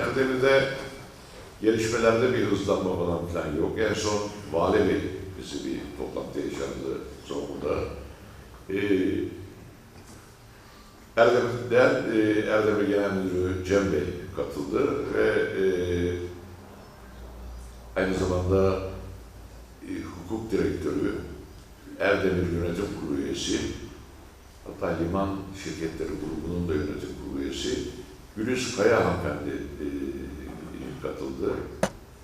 Erdemir'de gelişmelerde bir hızlanma falan filan yok. En son Vali Bey bizi bir toplantıya çağırdı sonunda. Ee, Erdemir'den e, Erdemir Genel Müdürü Cem Bey katıldı ve e, aynı zamanda e, hukuk direktörü, Erdemir Yönetim Kurulu üyesi, hatta Liman Şirketleri Grubu'nun da yönetim kurulu üyesi Gülüz Kaya hanımefendi e, katıldı.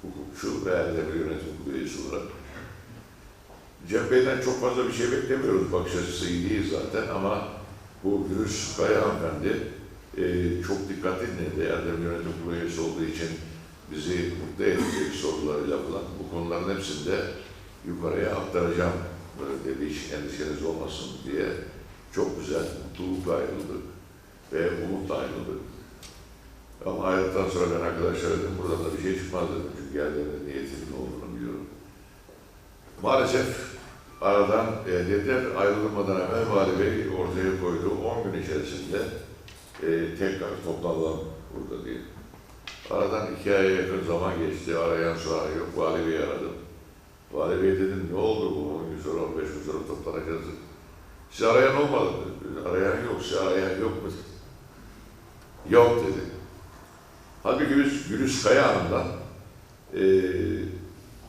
Hukukçu ve Erdemir Yönetim Kurulu üyesi olarak. Cem Bey'den çok fazla bir şey beklemiyoruz. Bakış açısı iyi değil zaten ama bu Gülüz Kaya hanımefendi e, çok dikkatli dinledi. Erdemir Yönetim Kurulu üyesi olduğu için bizi mutlu edecek sorularıyla falan bu konuların hepsinde yukarıya aktaracağım böyle dedi hiç endişeniz olmasın diye çok güzel mutlulukla ayrıldık ve umutla ayrıldık. Ama ayrıldıktan sonra ben arkadaşlar dedim buradan da bir şey çıkmaz dedim çünkü yerlerinde niyetinin olduğunu biliyorum. Maalesef aradan e, dediler ayrılmadan evvel Vali Bey ortaya koydu 10 gün içerisinde e, tekrar toplanalım burada diye. Aradan iki aya yakın zaman geçti. Arayan soran yok. Vali Bey'i aradım. Vali Bey dedim ne oldu bu 10 gün sonra 15 gün sonra toplanacağız. Sizi arayan olmadı mı? Arayan yok. Sizi arayan yok mu? Yok dedi. Halbuki biz Gülüş Kaya Hanım'dan eee,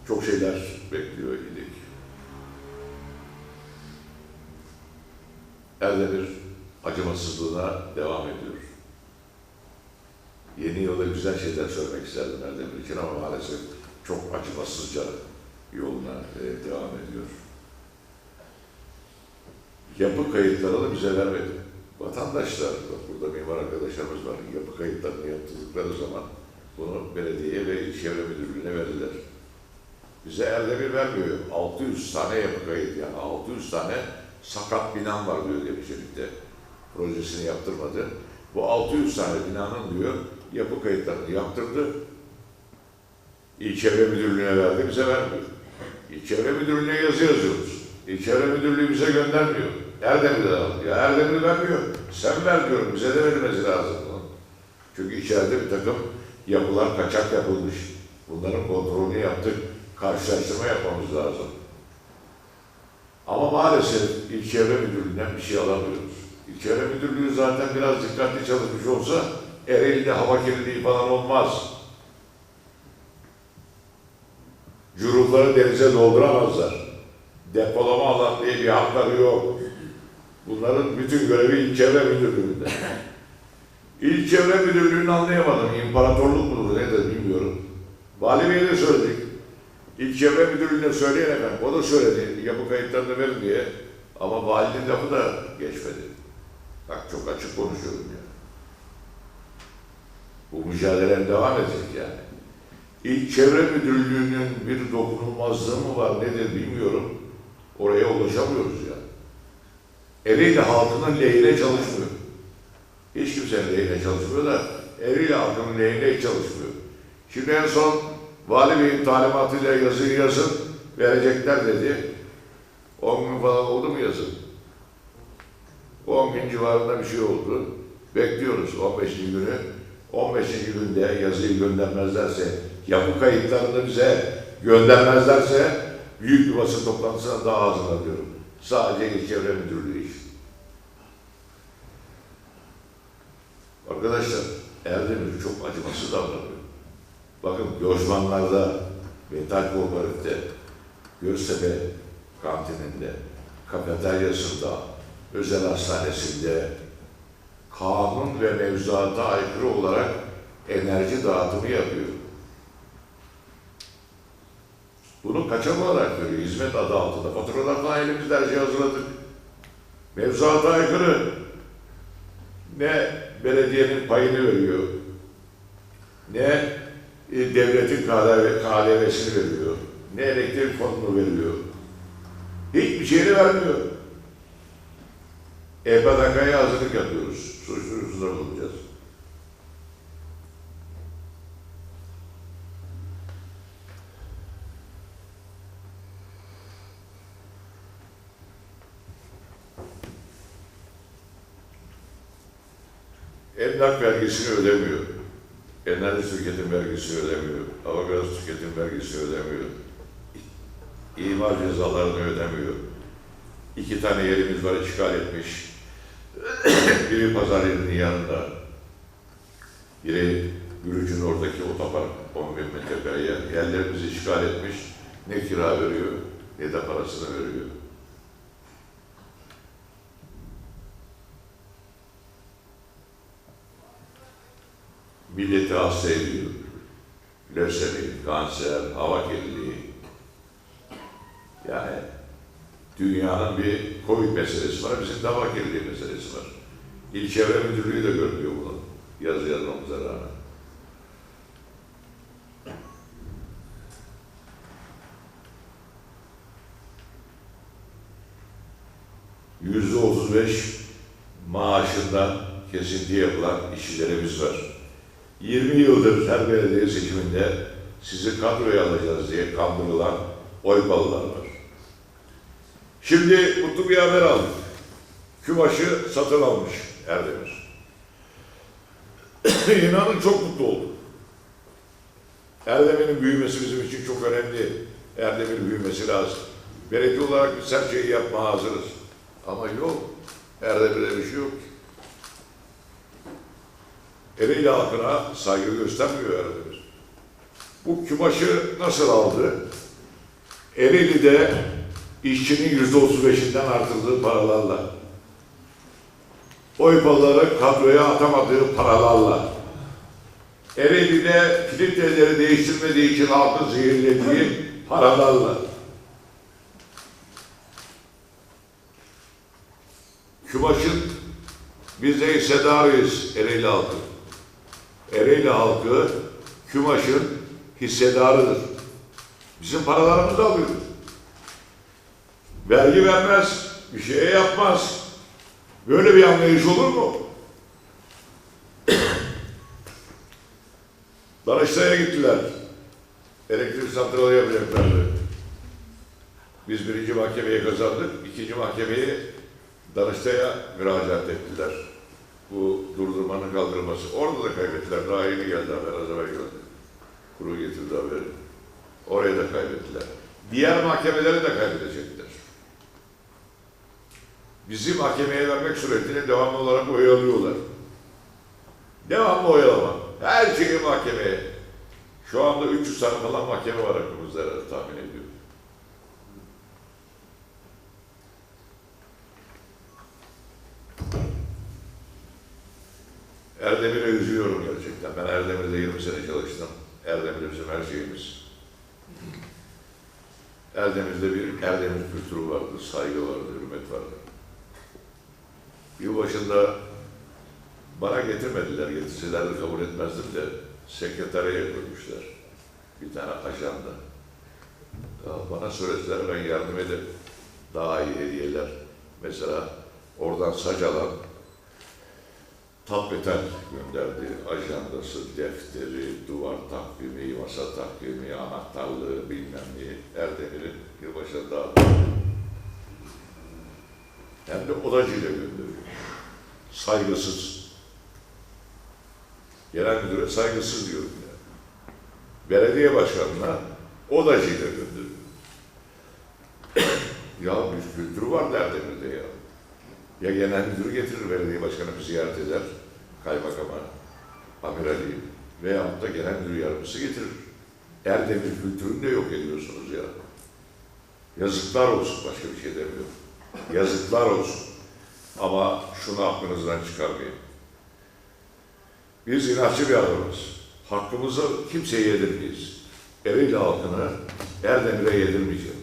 çok şeyler bekliyor idik. Erdemir acımasızlığına devam ediyor. Yeni yılda güzel şeyler söylemek isterdim Erdemir için ama maalesef çok acımasızca yoluna e, devam ediyor. Yapı kayıtlarını bize vermedi. Vatandaşlar, bak burada mimar arkadaşlarımız var, yapı kayıtlarını yaptırdıkları zaman bunu belediyeye ve çevre müdürlüğüne verdiler. Bize Erdemir vermiyor. 600 tane yapı kayıt yani 600 tane sakat binam var diyor Demirçelik'te. Projesini yaptırmadı. Bu 600 tane binanın diyor yapı kayıtlarını yaptırdı. İl Çevre Müdürlüğü'ne verdi, bize vermiyor. İl Çevre Müdürlüğü'ne yazı yazıyoruz. Çevre Müdürlüğü bize göndermiyor. Erdemir'den aldı. Ya Erdemir vermiyor. Sen ver diyorum, bize de verilmesi lazım. Çünkü içeride bir takım yapılar kaçak yapılmış. Bunların kontrolünü yaptık. Karşılaştırma yapmamız lazım. Ama maalesef İl Çevre Müdürlüğü'nden bir şey alamıyoruz. İl Müdürlüğü zaten biraz dikkatli çalışmış olsa Ereğli'de hava kirliliği falan olmaz. Curulları denize dolduramazlar. Depolama alan diye bir hakları yok. Bunların bütün görevi İl Çevre Müdürlüğü'nde. İl Çevre Müdürlüğü'nü anlayamadım. İmparatorluk mudur nedir bilmiyorum. Vali Bey'e de söyledik. İl Çevre Müdürlüğü'ne söyleyen efendim. O da söyledi. Yapı kayıtlarını verin diye. Ama valinin lafı da geçmedi. Bak çok açık konuşuyorum ya. Bu mücadelem devam edecek yani. İl Çevre Müdürlüğü'nün bir dokunulmazlığı mı var nedir bilmiyorum. Oraya ulaşamıyoruz ya. Ereğli halkının lehine çalışmıyor. Hiç kimsenin lehine çalışmıyor da Ereğli halkının lehine hiç çalışmıyor. Şimdi en son Vali Bey'in talimatıyla yazıyı yazın, verecekler dedi. 10 gün falan oldu mu yazın? 10 gün civarında bir şey oldu. Bekliyoruz 15. günü. 15. günde yazıyı göndermezlerse, yapı kayıtlarını bize göndermezlerse büyük bir basın toplantısına daha hazırlanıyorum. Sadece İl Çevre Müdürlüğü için. Arkadaşlar, Erdemir çok acımasız davranıyor. Bakın lojmanlarda, metal kooperatifte, Göztepe kantininde, kafeteryasında, özel hastanesinde, kanun ve mevzuata aykırı olarak enerji dağıtımı yapıyor. Bunu kaçak olarak görüyor, hizmet adı altında. Faturalar falan elimizde her şeyi hazırladık. Mevzuata aykırı. Ne belediyenin payını veriyor, ne e, devletin KDV, KDV'sini veriyor, ne elektrik fonunu veriyor. Hiçbir şeyini vermiyor. EPDK'ya hazırlık yapıyoruz. Suç duyurusunda bulunacağız. Emlak vergisini ödemiyor. enerji tüketim vergisi ödemiyor, hava tüketim vergisi ödemiyor, imar cezalarını ödemiyor. İki tane yerimiz var işgal etmiş. Biri pazar yerinin yanında, biri Gürücü'nün oradaki otopark 10 bin metrekare yer. Yerlerimizi işgal etmiş. Ne kira veriyor ne de parasını veriyor. Milleti hasta ediyor. Lösemi, kanser, hava kirliliği. Yani dünyanın bir Covid meselesi var, bizim de hava kirliliği meselesi var. İl Çevre Müdürlüğü de görmüyor bunu yazı yazmamıza rağmen. Yüzde otuz beş maaşından kesinti yapılan işçilerimiz var. 20 yıldır her belediye seçiminde sizi kadroya alacağız diye kandırılan oy balılar var. Şimdi mutlu bir haber aldık. Kübaşı satın almış Erdemir. İnanın çok mutlu oldum. Erdemir'in büyümesi bizim için çok önemli. Erdemir büyümesi lazım. Belediye olarak biz her şeyi yapmaya hazırız. Ama yok. Erdemir'de bir şey yok. Ereğli halkına saygı göstermiyor Erdemir. Bu kübaşı nasıl aldı? Ereğli'de işçinin yüzde otuz beşinden artırdığı paralarla, Oybalıları kadroya atamadığı paralarla, Ereğli'de filtreleri değiştirmediği için halkı zehirlediği paralarla, Kübaş'ın biz de hissedarıyız Ereğli halkı. Ereğli halkı Kübaş'ın hissedarıdır. Bizim paralarımızı alıyor. Vergi vermez, bir şey yapmaz. Böyle bir anlayış olur mu? Danıştay'a gittiler. Elektrik santralı yapacaklardı. Biz birinci mahkemeye kazandık. ikinci mahkemeyi Danıştay'a müracaat ettiler. Durdurmanın kaldırılması. Orada da kaybettiler. Daha yeni geldi haber. Az evvel geldi. Kuru getirdi haberi. Orayı da kaybettiler. Diğer mahkemeleri de kaybedecekler. Bizi mahkemeye vermek suretiyle devamlı olarak oyalıyorlar. Devamlı oyalama. Her şeyi mahkemeye. Şu anda 300 tane falan mahkeme var herhalde tahmin ediyorum. Ben Erdemir'de 20 sene çalıştım. Erdemir bizim her şeyimiz. Erdemir'de bir Erdemir kültürü vardı, saygı vardı, hürmet vardı. Yılbaşında bana getirmediler, getirseler de kabul etmezdim de sekreteriye koymuşlar. Bir tane ajanda. Bana söylediler ben yardım ederim. Daha iyi hediyeler. Mesela oradan saç alan Tapbetel gönderdi. Ajandası, defteri, duvar takvimi, masa takvimi, anahtarlığı bilmem ne. Erdemir'in yılbaşına dağıttı. Hem de odacıyla gönderiyor. Saygısız. Genel müdüre saygısız diyorum ya. Belediye başkanına odacıyla gönderiyor. ya bir kültürü var Erdemir'de ya. Ya genel müdürü getirir belediye başkanı bir ziyaret eder, kaymakama, amirali veyahut da genel müdür yardımcısı getirir. Erdemir kültürünü de yok ediyorsunuz ya. Yazıklar olsun, başka bir şey demiyorum. Yazıklar olsun. Ama şunu aklınızdan çıkarmayın. Biz inatçı bir adamız. Hakkımızı kimseye yedirmeyiz. Ereğli halkını Erdemir'e yedirmeyeceğim.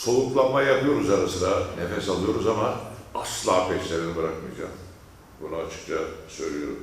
Soluklanma yapıyoruz ara sıra, nefes alıyoruz ama asla peşlerini bırakmayacağım. Bunu açıkça söylüyorum.